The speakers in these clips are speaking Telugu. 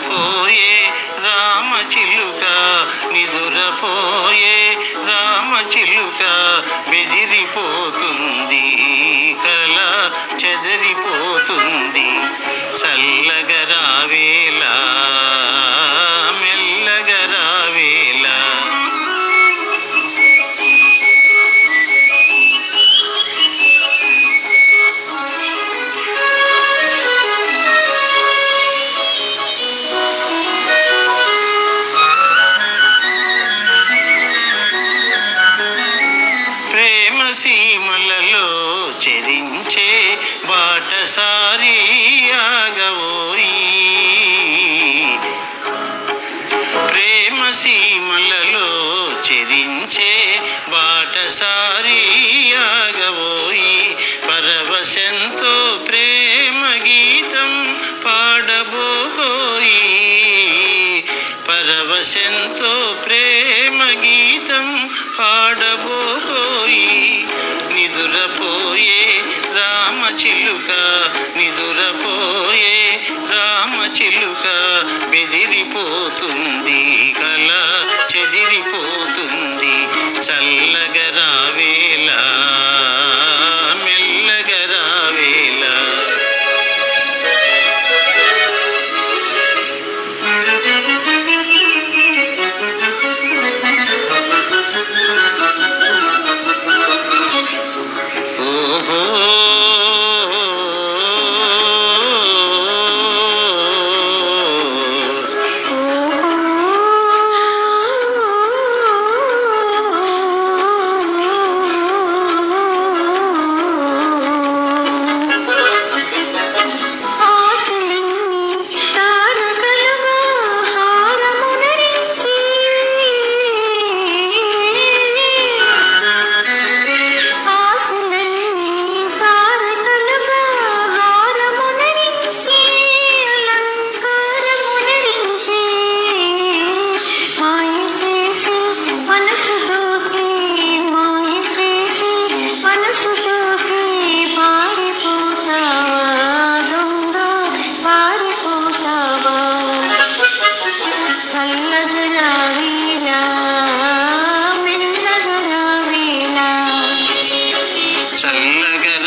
నిదురపోయే రామచిలుక నిదురపోయే రామచిలుక బెదిరిపోతుంది కల చెదిరిపోతుంది చల్లగరావేలా చెరించే బాటసారి ఆగవోయి ప్రేమ సీమలలో చెరించే బాటసారి ఆగవోయి పరవశంతో ప్రేమ గీతం పాడబోయి పరవశంతో ప్రేమ గీతం పాడబోయి విధిరిపోతుంది బెదిరిపోతుంది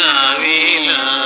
لا